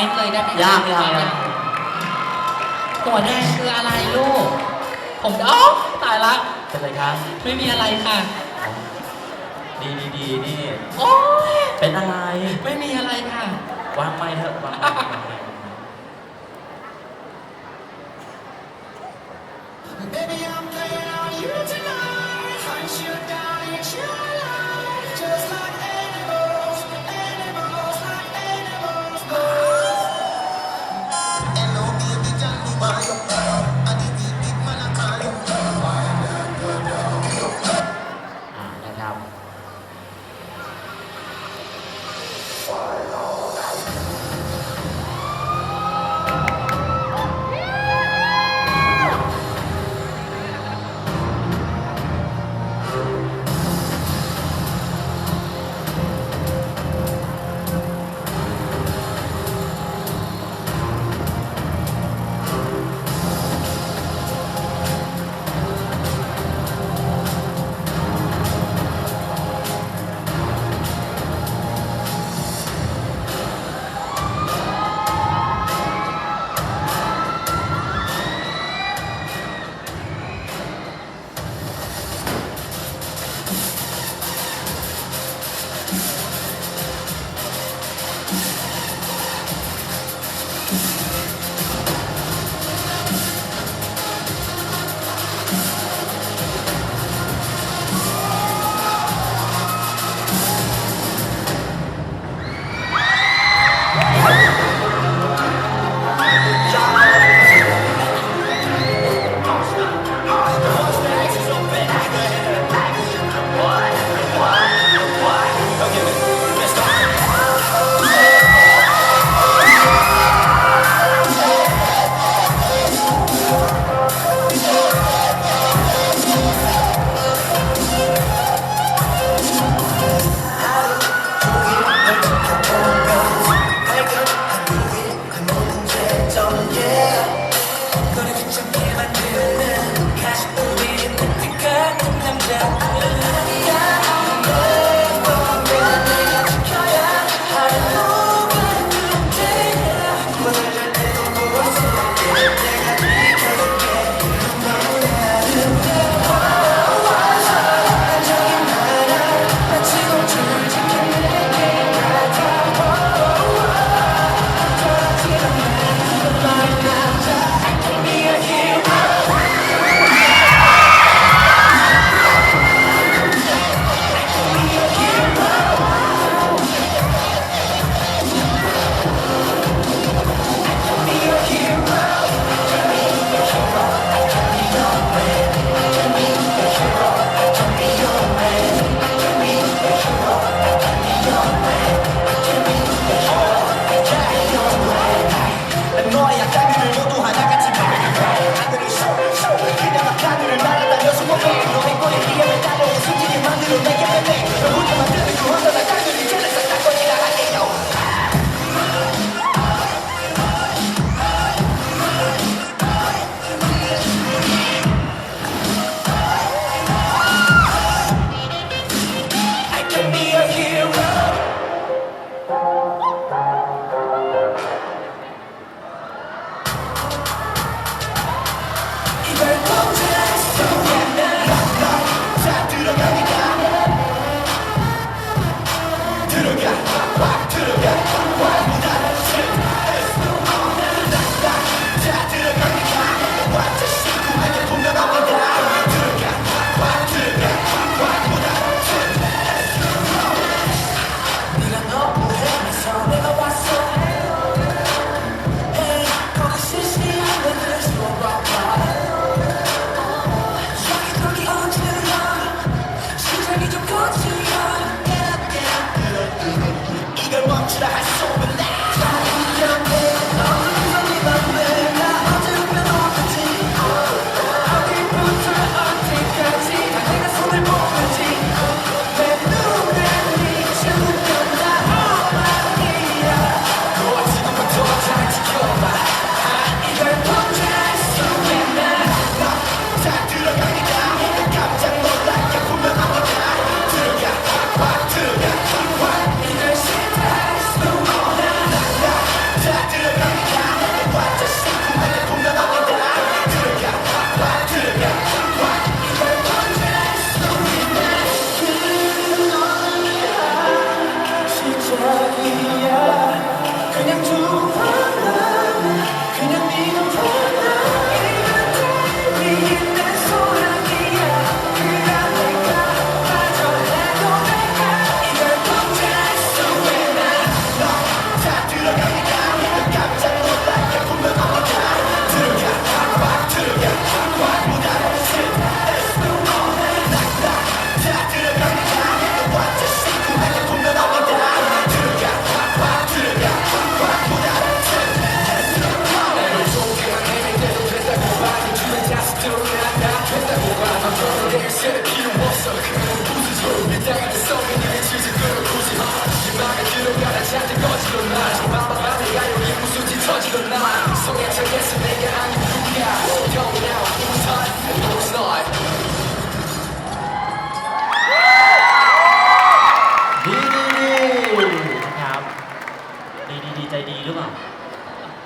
เมนต์เลยได้ไหมยากยากยากหัวแดงคืออะไรลูก ผมอ๋อตายละ เป็นไรครับไม่มีอะไรค่ะ ดีดีดีนี่ โอ้ยเป็นอะไร ไม่มีอะไรค่ะ วางไม้เถอะวางไม้ว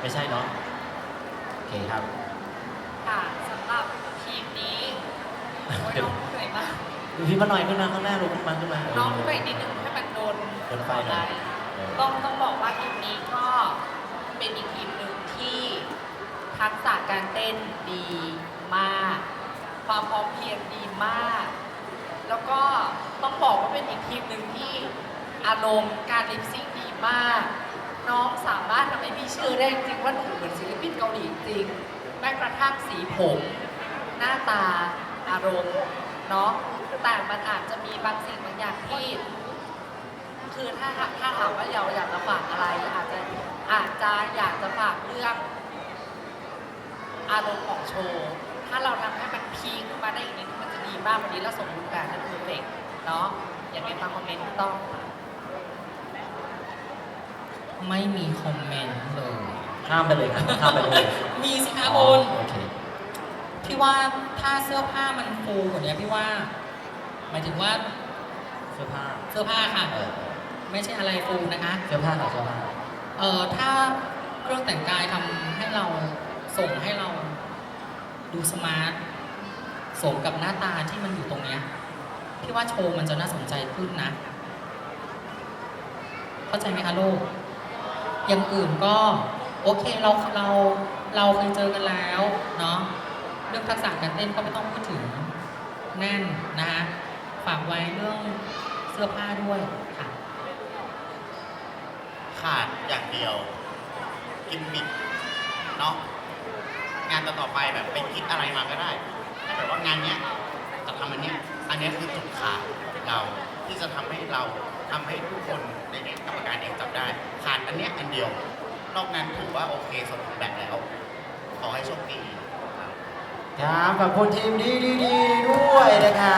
ไม่ใช่เนาะโอเคครับ ค่ะสำหรับทีมนี้โอ้ยน้องเหนื่อยมากพี่มาหน่อยขึ้นมาข้างหน้าลูกขึ้นมาขึ้นมาน้องไปนิดนึงให้มันโดนโดนไฟหน่อยต้องต้องบอกว่าทีมนี้ก็เป็นอีกทีมหนึ่งที่ทักษะการเต้นดีมาก ความพร้อมเพียงดีมาก แล้วก็ต้องบอกว่าเป็นอีกทีมหนึ่งที่อารมณ์การลิปซิ่งดีมาก น้องสามารถทำให้พี่เชื่อได้จริงว่าหนูเหมือนศิลปินเกาหลีจริงแม้กระทั่งสีผม หน้าตาอารมณ์เนาะแต่มันอาจจะมีบางสิ่งบางอย่างที่คือถ้าถ้าถามว่าเราอยากจะฝากอะไร อาจจะอาจจะอยากจะฝากเรื่องอารมณ์ของโชว์ ถ้าเราทำให้มันพีคขึ้นมาได้อีกนิดมันจะดีมากวันนี้เราสมบูรณ์แบบและเพอร์เฟกเนาะอย่างไรฟังคอมเมนต์ที่ต้อง ไม่มีคอมเมนต์เลย ข้ามไปเลยครับข้ามไปเลยมีสิคะอ๋อคุณโอเคพี่ว่าถ้าเสื้อผ้ามันฟูกว่านี้พี่ว่า หมายถึงว่าเสื้อผ้าเสื้อผ้าค่ะ เออไม่ใช่อะไรฟูนะคะ เสื้อผ้าค่ะเสื้อผ้าเอ่อถ้าเครื่องแต่งกายทำให้เราส่งให้เราดูสมาร์ทสมกับหน้าตาที่มันอยู่ตรงเนี้ยพี่ว่าโชว์มันจะน่าสนใจขึ้นนะ เข้าใจไหมคะลูก อย่างอื่นก็โอเคเราเราเราเคยเจอกันแล้วเนาะเรื่องทักษะการเต้นก็ไม่ต้องพูดถึงแน่นนะคะฝากไว้เรื่องเสื้อผ้าด้วยค่ะ ขาดอย่างเดียว กิมมิคเนาะงานต่อๆไปแบบไปคิดอะไรมาก็ได้ถ้าแบบว่างานเนี้ยจะทำอันเนี้ย อันนี้คือจุดขาดเราที่จะทำให้เราทำให้ทุกคนในกรรมการเองจับได้ ขาดอันนี้อันเดียว นอกนั้นถือว่าโอเคสมบูรณ์แบบแล้ว ขอให้โชคดีครับครับขอบคุณทีมดีดีดีด้วยนะครับ